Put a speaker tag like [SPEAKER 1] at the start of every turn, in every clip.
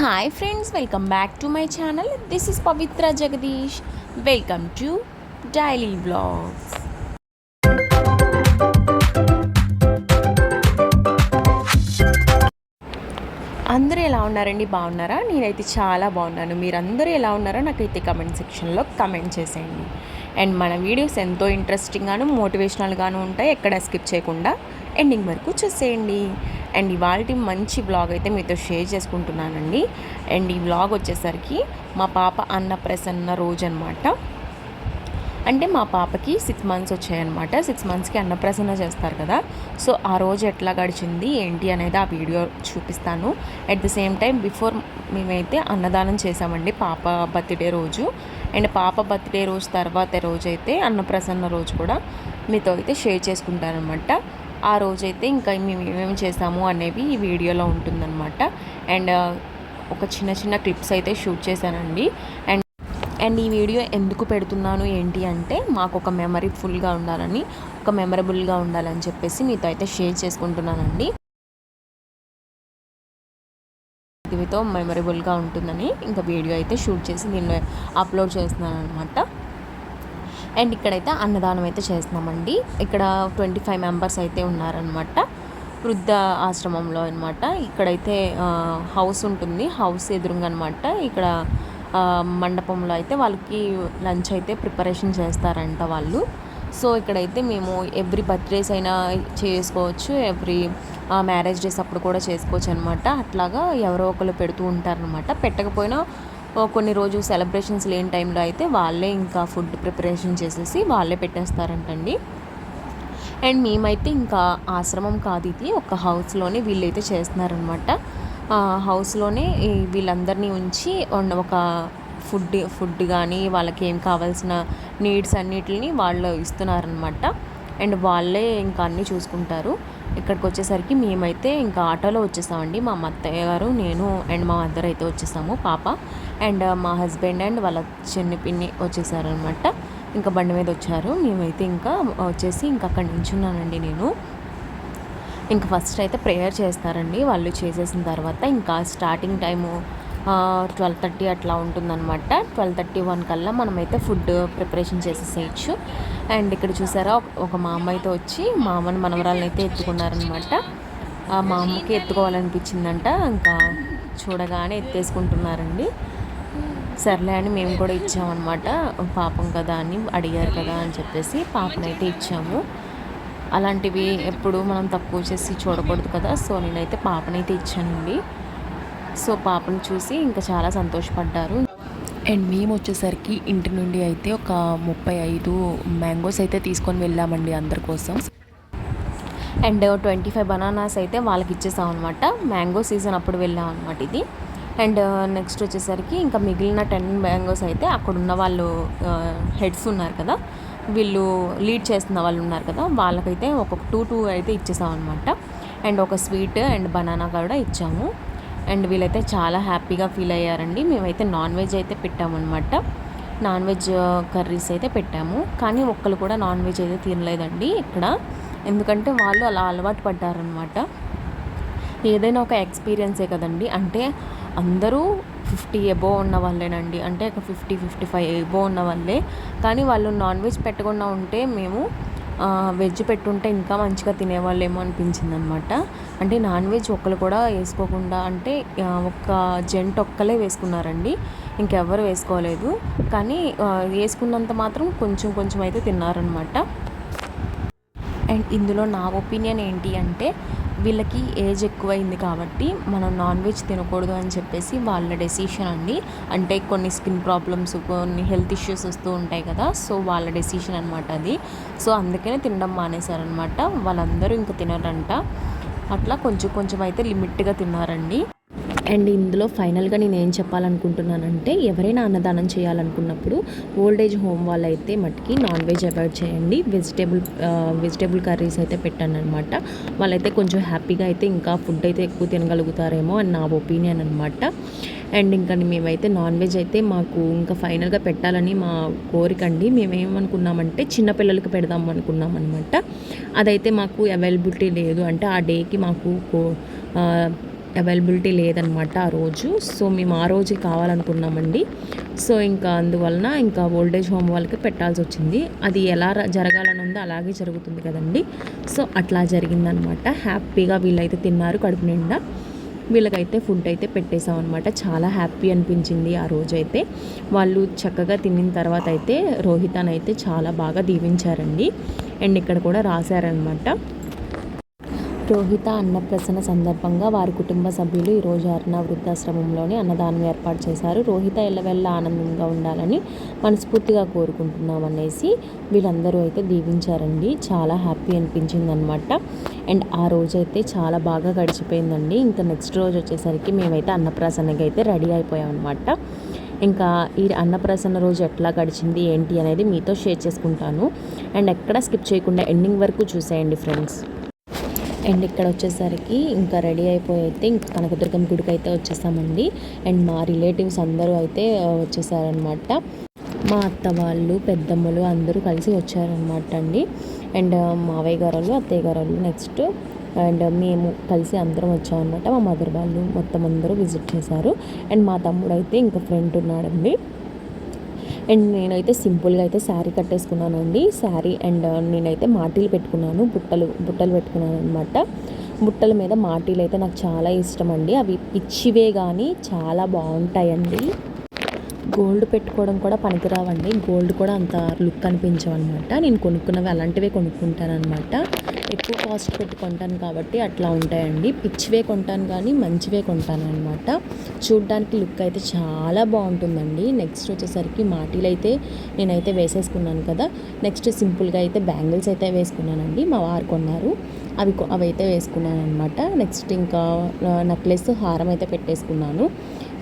[SPEAKER 1] Hi friends welcome back to my channel this is Pavitra Jagadish welcome to daily blogs అందరూ ఎలా ఉన్నారండి? బాగున్నారా? నేనైతే చాలా బాగున్నాను. మీరందరూ ఎలా ఉన్నారో నాకైతే కమెంట్ సెక్షన్లో కమెంట్ చేసేయండి. అండ్ మన వీడియోస్ ఎంతో ఇంట్రెస్టింగ్గాను మోటివేషనల్గాను ఉంటాయి. ఎక్కడ స్కిప్ చేయకుండా ఎండింగ్ వరకు చూసేయండి. అండ్ ఇవాళ మంచి బ్లాగ్ అయితే మీతో షేర్ చేసుకుంటున్నానండి. అండ్ ఈ బ్లాగ్ వచ్చేసరికి మా పాప అన్నప్రసన్న రోజు అనమాట అంటే మా పాపకి సిక్స్ మంత్స్ వచ్చాయన్నమాట. సిక్స్ మంత్స్కి అన్నప్రసన్న చేస్తారు కదా. సో ఆ రోజు ఎట్లా గడిచింది ఏంటి అనేది ఆ వీడియో చూపిస్తాను. At the same time before మేమైతే అన్నదానం చేసామండి పాప బర్త్డే రోజు. అండ్ పాప బర్త్డే రోజు తర్వాత రోజు అయితే అన్నప్రసన్న రోజు కూడా మీతో అయితే షేర్ చేసుకుంటానమాట ఆ రోజైతే ఇంకా మేము ఏమేమి చేసాము అనేవి ఈ వీడియోలో ఉంటుందన్నమాట. అండ్ ఒక చిన్న చిన్న క్లిప్స్ అయితే షూట్ చేశానండి. అండ్ అండ్ ఈ వీడియో ఎందుకు పెడుతున్నాను ఏంటి అంటే మాకు ఒక మెమరీ ఫుల్గా ఉండాలని ఒక మెమరబుల్గా ఉండాలని చెప్పేసి మీతో అయితే షేర్ చేసుకుంటున్నానండి. ఇదితో మెమరబుల్గా ఉంటుందని ఇంకా వీడియో అయితే షూట్ చేసి దీనిలో అప్లోడ్ చేస్తున్నాను అనమాట అండ్ ఇక్కడైతే అన్నదానం అయితే చేస్తున్నామండి. ఇక్కడ ట్వంటీ ఫైవ్ మెంబర్స్ అయితే ఉన్నారనమాట వృద్ధ ఆశ్రమంలో అనమాట ఇక్కడైతే హౌస్ ఉంటుంది. హౌస్ ఎదురుగా అనమాట ఇక్కడ మండపంలో అయితే వాళ్ళకి లంచ్ అయితే ప్రిపరేషన్ చేస్తారంట వాళ్ళు. సో ఇక్కడైతే మేము ఎవ్రీ బర్త్డేస్ అయినా చేసుకోవచ్చు. ఎవ్రీ మ్యారేజ్ డేస్ అప్పుడు కూడా చేసుకోవచ్చు అనమాట అట్లాగా ఎవరో ఒకరు పెడుతూ ఉంటారనమాట పెట్టకపోయినా కొన్ని రోజు సెలబ్రేషన్స్ లేని టైంలో అయితే వాళ్ళే ఇంకా ఫుడ్ ప్రిపరేషన్ చేసేసి వాళ్ళే పెట్టేస్తారంటండి. అండ్ మేమైతే ఇంకా ఆశ్రమం కాదు ఇది ఒక హౌస్లోనే వీళ్ళైతే చేస్తున్నారనమాట హౌస్లోనే వీళ్ళందరినీ ఉంచి ఒక ఫుడ్ ఫుడ్ కానీ వాళ్ళకి ఏం కావాల్సిన నీడ్స్ అన్నిటిని వాళ్ళు ఇస్తున్నారనమాట అండ్ వాళ్ళే ఇంకా అన్నీ చూసుకుంటారు. ఇక్కడికి వచ్చేసరికి మేమైతే ఇంకా ఆటోలో వచ్చేసామండి. మా అత్తయ్య గారు నేను అండ్ మా మదర్ అయితే వచ్చేసాము పాప. అండ్ మా హస్బెండ్ అండ్ వాళ్ళ చిన్న పిన్ని వచ్చేసారనమాట ఇంకా బండి మీద వచ్చారు. మేమైతే ఇంకా వచ్చేసి ఇంకా అక్కడ నుంచి నేను. ఇంకా ఫస్ట్ అయితే ప్రేయర్ చేస్తారండి. వాళ్ళు చేసేసిన తర్వాత ఇంకా స్టార్టింగ్ టైము ట్వెల్వ్ థర్టీ అట్లా ఉంటుందన్నమాట. ట్వెల్వ్ థర్టీ వన్ కల్లా మనమైతే ఫుడ్ ప్రిపరేషన్ చేసేసేయచ్చు. అండ్ ఇక్కడ చూసారా ఒక మా అమ్మ అయితే వచ్చి మా అమ్మని మనవరాలను అయితే ఎత్తుకున్నారనమాట మా అమ్మకి ఎత్తుకోవాలనిపించిందంట ఇంకా చూడగానే ఎత్తేసుకుంటున్నారండి. సర్లే అని మేము కూడా ఇచ్చామన్నమాట. పాపం కదా అని అడిగారు కదా అని చెప్పేసి పాపనైతే ఇచ్చాము. అలాంటివి ఎప్పుడు మనం తక్కువ చేసి చూడకూడదు కదా సో నేనైతే పాపనైతే ఇచ్చానండి. సో పాపను చూసి ఇంకా చాలా సంతోషపడ్డారు. అండ్ మేము వచ్చేసరికి ఇంటి నుండి అయితే ఒక ముప్పై ఐదు మ్యాంగోస్ అయితే తీసుకొని వెళ్ళామండి అందరి కోసం. అండ్ ట్వంటీ ఫైవ్ బనానాస్ అయితే వాళ్ళకి ఇచ్చేసాం అనమాట మ్యాంగో సీజన్ అప్పుడు వెళ్ళాం అనమాట ఇది. అండ్ నెక్స్ట్ వచ్చేసరికి ఇంకా మిగిలిన టెన్ మ్యాంగోస్ అయితే అక్కడ ఉన్న వాళ్ళు హెడ్స్ ఉన్నారు కదా వీళ్ళు లీడ్ చేస్తున్న వాళ్ళు ఉన్నారు కదా వాళ్ళకైతే ఒక టూ టూ అయితే ఇచ్చేసాం అనమాట అండ్ ఒక స్వీట్ అండ్ బనానా కూడా ఇచ్చాము. అండ్ వీళ్ళైతే చాలా హ్యాపీగా ఫీల్ అయ్యారండి. మేమైతే నాన్ వెజ్ అయితే పెట్టామన్నమాట. నాన్ వెజ్ కర్రీస్ అయితే పెట్టాము. కానీ ఒక్కరు కూడా నాన్ వెజ్ అయితే తినలేదండి ఇక్కడ. ఎందుకంటే వాళ్ళు అలా అలవాటు పడ్డారనమాట ఏదైనా ఒక ఎక్స్పీరియన్సే కదండి. అంటే అందరూ ఫిఫ్టీ ఎబో ఉన్న వాళ్ళేనండి. అంటే ఒక ఫిఫ్టీ ఫిఫ్టీ ఫైవ్ ఎబో ఉన్న వాళ్ళే. కానీ వాళ్ళు నాన్ వెజ్ పెట్టకుండా ఉంటే మేము వెజ్ పెట్టుంటే ఇంకా మంచిగా తినేవాళ్ళేమో అనిపించింది అనమాట అంటే నాన్ వెజ్ ఒక్కరు కూడా వేసుకోకుండా అంటే ఒక జెంట్ ఒక్కలే వేసుకున్నారండి. ఇంకెవ్వరు వేసుకోలేదు. కానీ వేసుకున్నంత మాత్రం కొంచెం కొంచెం అయితే తిన్నారనమాట అండ్ ఇందులో నా ఒపీనియన్ ఏంటి అంటే వీళ్ళకి ఏజ్ ఎక్కువైంది కాబట్టి మనం నాన్ వెజ్ తినకూడదు అని చెప్పేసి వాళ్ళ డెసిషన్ అండి. అంటే కొన్ని స్కిన్ ప్రాబ్లమ్స్ కొన్ని హెల్త్ ఇష్యూస్ వస్తూ ఉంటాయి కదా సో వాళ్ళ డెసిషన్ అనమాట అది. సో అందుకనే తినడం మానేశారనమాట వాళ్ళందరూ ఇంకా తినరంట. అట్లా కొంచెం కొంచెం అయితే లిమిట్గా తిన్నారండి. అండ్ ఇందులో ఫైనల్గా నేను ఏం చెప్పాలనుకుంటున్నానంటే ఎవరైనా అన్నదానం చేయాలనుకున్నప్పుడు ఓల్డ్ ఏజ్ హోమ్ వాళ్ళైతే మట్టుకి నాన్ వెజ్ అవాయిడ్ చేయండి. వెజిటేబుల్ వెజిటేబుల్ కర్రీస్ అయితే పెట్టాను అనమాట వాళ్ళైతే కొంచెం హ్యాపీగా అయితే ఇంకా ఫుడ్ అయితే ఎక్కువ తినగలుగుతారేమో అని నా ఒపీనియన్ అనమాట అండ్ ఇంకా మేమైతే నాన్ వెజ్ అయితే మాకు ఇంకా ఫైనల్గా పెట్టాలని మా కోరిక అండి. మేమేమనుకున్నామంటే చిన్నపిల్లలకి పెడదాం అనుకున్నాం అనమాట అదైతే మాకు అవైలబిలిటీ లేదు. అంటే ఆ డేకి మాకు అవైలబిలిటీ లేదనమాట ఆ రోజు. సో మేము ఆ రోజే కావాలనుకున్నామండి. సో ఇంకా అందువలన ఇంకా ఓల్డేజ్ హోమ్ వాళ్ళకి పెట్టాల్సి వచ్చింది. అది ఎలా జరగాలని ఉందో అలాగే జరుగుతుంది కదండి. సో అట్లా జరిగిందనమాట హ్యాపీగా వీళ్ళైతే తిన్నారు కడుపు నిండా. వీళ్ళకైతే ఫుడ్ అయితే పెట్టేసాం అనమాట చాలా హ్యాపీ అనిపించింది ఆ రోజు అయితే వాళ్ళు చక్కగా తినిన తర్వాత అయితే రోహితాన్ అయితే చాలా బాగా దీవించారండి. అండ్ ఇక్కడ కూడా రాశారనమాట రోహిత అన్నప్రసన్న సందర్భంగా వారి కుటుంబ సభ్యులు ఈరోజు అర్ణ వృద్ధాశ్రమంలోని అన్నదానం ఏర్పాటు చేశారు. రోహిత ఎల్లవెల్ల ఆనందంగా ఉండాలని మనస్ఫూర్తిగా కోరుకుంటున్నాం అనేసి వీళ్ళందరూ అయితే దీవించారండి. చాలా హ్యాపీ అనిపించింది అనమాట అండ్ ఆ రోజైతే చాలా బాగా గడిచిపోయిందండి. ఇంకా నెక్స్ట్ రోజు వచ్చేసరికి మేమైతే అన్నప్రాసన్నకి అయితే రెడీ అయిపోయాం అనమాట ఇంకా ఈ అన్నప్రాసన్న రోజు ఎట్లా గడిచింది ఏంటి అనేది మీతో షేర్ చేసుకుంటాను. అండ్ ఎక్కడ స్కిప్ చేయకుండా ఎండింగ్ వరకు చూసేయండి ఫ్రెండ్స్. అండ్ ఇక్కడ వచ్చేసరికి ఇంకా రెడీ అయిపోయి అయితే ఇంకా కనకదుర్గం గుడికి అయితే వచ్చేసామండి. అండ్ మా రిలేటివ్స్ అందరూ అయితే వచ్చేసారనమాట మా అత్త వాళ్ళు పెద్దమ్మలు అందరూ కలిసి వచ్చారనమాట అండి. అండ్ మావయ్య గారు వాళ్ళు, అత్తయ్య గారు వాళ్ళు నెక్స్ట్. అండ్ మేము కలిసి అందరం వచ్చామన్నమాట. మా మదర్ వాళ్ళు మొత్తం అందరూ విజిట్ చేశారు. అండ్ మా తమ్ముడు అయితే ఇంకా ఫ్రెండ్ ఉన్నాడండి. అండ్ నేనైతే సింపుల్గా అయితే శారీ కట్టేసుకున్నానండి. శారీ అండ్ నేనైతే మాటీలు పెట్టుకున్నాను. బుట్టలు బుట్టలు పెట్టుకున్నాను అనమాట బుట్టల మీద మాటీలు అయితే నాకు చాలా ఇష్టం అండి అవి పిచ్చివే కానీ చాలా బాగుంటాయండి. గోల్డ్ పెట్టుకోవడం కూడా పనికిరావండి. గోల్డ్ కూడా అంత లుక్ అనిపించవన్నమాట. నేను కొనుక్కున్నవి అలాంటివే కొనుక్కుంటాను అనమాట ఎక్కువ కాస్ట్ పెట్టి కొంటాను కాబట్టి అట్లా ఉంటాయండి. పిచ్చివే కొంటాను కానీ మంచివే కొంటాను అనమాట చూడ్డానికి లుక్ అయితే చాలా బాగుంటుందండి. నెక్స్ట్ వచ్చేసరికి మాటీలు అయితే నేనైతే వేసేసుకున్నాను కదా. నెక్స్ట్ సింపుల్గా అయితే బ్యాంగిల్స్ అయితే వేసుకున్నానండి. మా వారు కొన్నారు. అవి అవి అయితే వేసుకున్నాను అనమాట నెక్స్ట్ ఇంకా నెక్లెస్ హారం అయితే పెట్టేసుకున్నాను.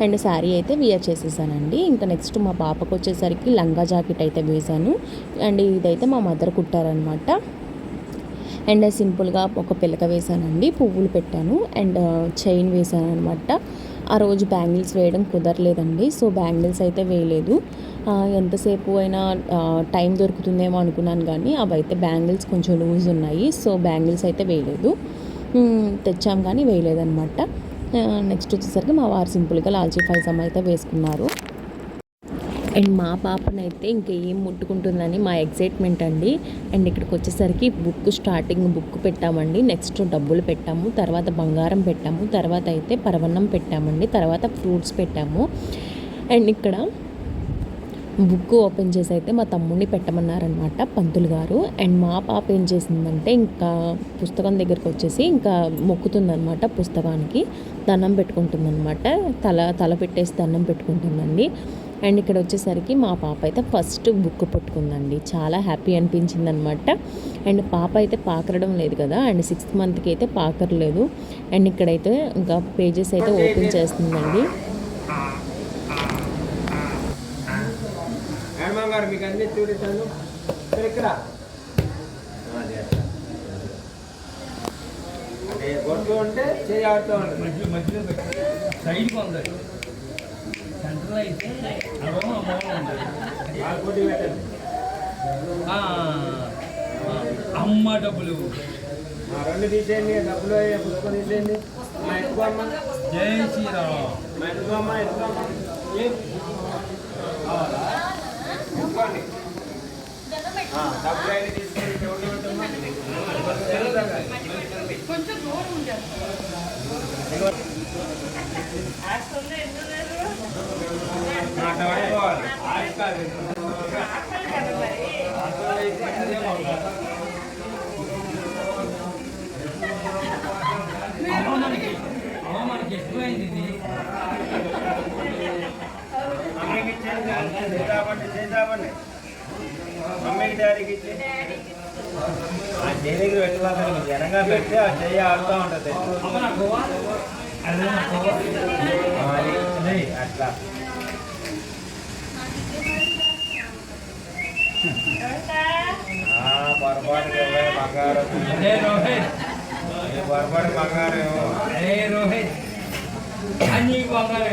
[SPEAKER 1] అండ్ శారీ అయితే వియర్ చేసేసానండి. ఇంకా నెక్స్ట్ మా పాపకు వచ్చేసరికి లంగా జాకెట్ అయితే వేశాను. అండ్ ఇదైతే మా మదర్ కుట్టారనమాట అండ్ సింపుల్గా ఒక పిలక వేశానండి పువ్వులు పెట్టాను. అండ్ చైన్ వేసాను అనమాట ఆ రోజు బ్యాంగిల్స్ వేయడం కుదరలేదండి సో బ్యాంగిల్స్ అయితే వేయలేదు. ఎంతసేపు అయినా టైం దొరుకుతుందేమో అనుకున్నాను కానీ అవి అయితే బ్యాంగిల్స్ కొంచెం లూజ్ ఉన్నాయి సో బ్యాంగిల్స్ అయితే వేయలేదు. తెచ్చాం కానీ వేయలేదనమాట నెక్స్ట్ వచ్చేసరికి మా వారు సింపుల్గా లాల్చీ పైసమ్ అయితే వేసుకున్నారు. అండ్ మా పాపనైతే ఇంకా ఏం ముట్టుకుంటుందని మా ఎగ్జైట్మెంట్ అండి. అండ్ ఇక్కడికి వచ్చేసరికి బుక్ స్టార్టింగ్ బుక్ పెట్టామండి. నెక్స్ట్ డబ్బులు పెట్టాము. తర్వాత బంగారం పెట్టాము. తర్వాత అయితే పరవన్నం పెట్టామండి. తర్వాత ఫ్రూట్స్ పెట్టాము. అండ్ ఇక్కడ బుక్ ఓపెన్ చేసి అయితే మా తమ్ముడిని పెట్టమన్నారనమాట పంతులు గారు. అండ్ మా పాప ఏం చేసిందంటే ఇంకా పుస్తకం దగ్గరికి వచ్చేసి ఇంకా మొక్కుతుందనమాట పుస్తకానికి. దండం పెట్టుకుంటుందన్నమాట. తల తల పెట్టేసి దండం పెట్టుకుంటుందండి. అండ్ ఇక్కడ వచ్చేసరికి మా పాప అయితే ఫస్ట్ బుక్ పట్టుకుందండి. చాలా హ్యాపీ అనిపించింది అనమాట అండ్ పాప అయితే పాకరడం లేదు కదా అండ్ సిక్స్త్ మంత్కి అయితే పాకరలేదు. అండ్ ఇక్కడైతే ఇంకా పేజెస్ అయితే ఓపెన్ చేస్తుందండి.
[SPEAKER 2] హనుమాన్ గారు మీకు అన్ని చూపిస్తాను. ఇక్కడ ఇక్కడ. అంటే కొడుతూ ఉంటే చేయి ఆడుతూ ఉంటుంది
[SPEAKER 3] మధ్య మధ్యలో పెట్టి. సైడ్కి ఉంది. సెంటర్లో అయితే అమ్మ డబ్బులు.
[SPEAKER 2] ఆ రెండు తీసేయండి డబ్బులు అయ్యే పుస్తకం తీసేయండి. మా ఎత్తుకోమ్మ
[SPEAKER 3] జై శ్రీరామ్.
[SPEAKER 2] మా ఎత్తుకోమ్మ ఏ? కావాలా? ఎత్తుకోండి ఆ, డబ్బులు అయితే అదే బాగుంటుంది. మమ్మీకి డాడీకి ఆ చేయి పెట్టాలని జనంగా పెడితే ఆ చెయ్యి ఆడుతూ ఉంటుంది.
[SPEAKER 3] అమ్మ నాకు గోవా అదే నాకు గోవా
[SPEAKER 2] ఆ, అది అట్లా ఆ, పొరపాటు ఇరవై బంగారం
[SPEAKER 3] అదే రోహిత్
[SPEAKER 2] ఈ పొరపాటు బంగారం ఏమో.
[SPEAKER 3] అరే రోహిత్ అన్ని బంగారం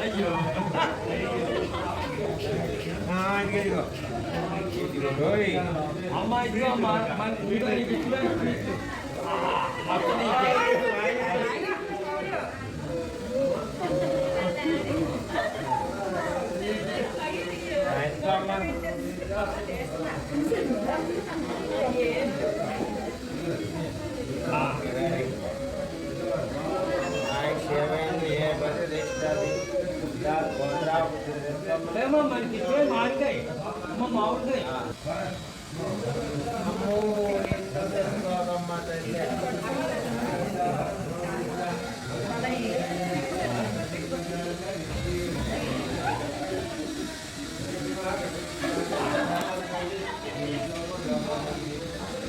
[SPEAKER 2] ஐயோ அம்மா இது அம்மா
[SPEAKER 3] Thank you. అమ్మ మామిడికాయ అమ్మో,
[SPEAKER 2] ఎంత తెచ్చుకోకమ్మా తల్లి.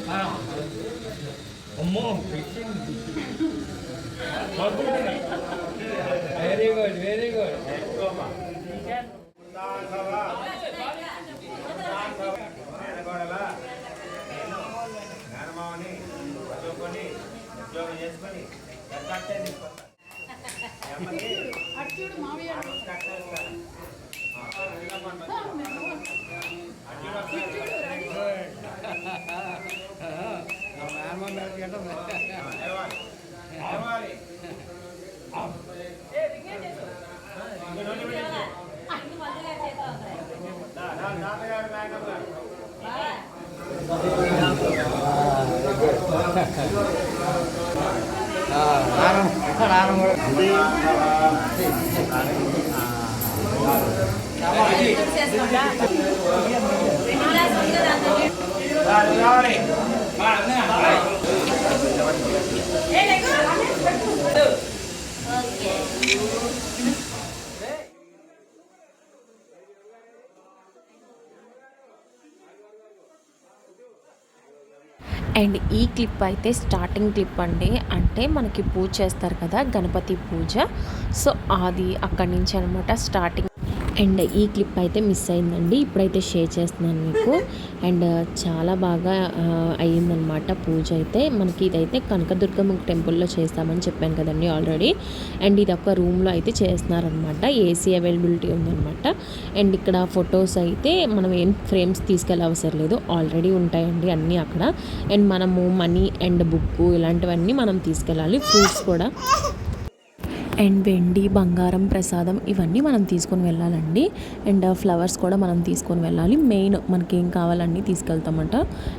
[SPEAKER 3] ఆ. అమ్మో వెరీ గుడ్ వెరీ గుడ్
[SPEAKER 2] చేసుకొని కట్టే తీసుకొస్తా ఏమ్మకి? ఆ రోజు కట్టేస్తాను. ఆ, వెళ్ళమ్మా. అటు చూడు ఒకసారి. ఆ, లేవాలి. లేవాలి. ఇంక నూనె పెట్టు. దా, దా, తాతగారు మేకప్ గారు. దా, నువ్వు రావాలి.
[SPEAKER 1] అండ్ ఈ క్లిప్ అయితే స్టార్టింగ్ క్లిప్ అండి. అంటే మనకి పూజ చేస్తారు కదా గణపతి పూజ. సో అది అక్కడి నుంచి అనమాట స్టార్టింగ్. అండ్ ఈ క్లిప్ అయితే మిస్ అయిందండి. ఇప్పుడైతే షేర్ చేస్తున్నాను మీకు. అండ్ uh, చాలా బాగా uh, అయ్యిందనమాట పూజ అయితే. మనకి ఇదైతే కనకదుర్గమ్మ టెంపుల్లో చేస్తామని చెప్పాను కదండి ఆల్రెడీ. అండ్ ఇది ఒక రూమ్లో అయితే చేస్తున్నారనమాట ఏసీ అవైలబిలిటీ ఉందనమాట అండ్ ఇక్కడ ఫొటోస్ అయితే మనం ఏం ఫ్రేమ్స్ తీసుకెళ్ళే అవసరం లేదు. ఆల్రెడీ ఉంటాయండి అన్నీ అక్కడ. అండ్ మనము మనీ అండ్ బుక్ ఇలాంటివన్నీ మనం తీసుకెళ్ళాలి. ఫ్రూట్స్ కూడా. అండ్ వెండి బంగారం ప్రసాదం ఇవన్నీ మనం తీసుకొని వెళ్ళాలండి. అండ్ ఫ్లవర్స్ కూడా మనం తీసుకొని వెళ్ళాలి. మెయిన్ మనకి ఏం కావాలన్నీ తీసుకెళ్తామట.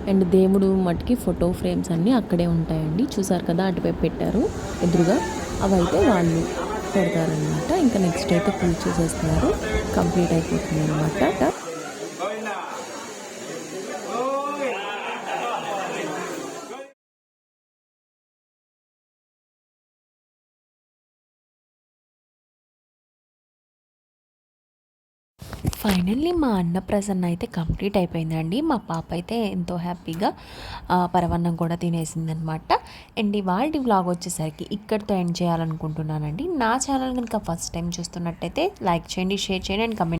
[SPEAKER 1] అండ్ దేవుడు మటుకి ఫోటో ఫ్రేమ్స్ అన్నీ అక్కడే ఉంటాయండి. చూసారు కదా అటువైపు పెట్టారు. ఎదురుగా అవైతే వాళ్ళు పెడతారనమాట ఇంకా నెక్స్ట్ అయితే పూజ చేసేస్తున్నారు. కంప్లీట్ అయిపోతుంది అనమాట ఫైనల్లీ మా అన్న ప్రసన్న అయితే కంప్లీట్ అయిపోయిందండి. మా పాప అయితే ఎంతో హ్యాపీగా పరవన్నం కూడా తినేసిందనమాట. అండ్ ఇవాళ వ్లాగ్ వచ్చేసరికి ఇక్కడితో ఎండ్ చేయాలనుకుంటున్నానండి. నా ఛానల్ కనుక ఫస్ట్ టైం చూస్తున్నట్టయితే లైక్ చేయండి షేర్ చేయండి అండ్ కమెంట్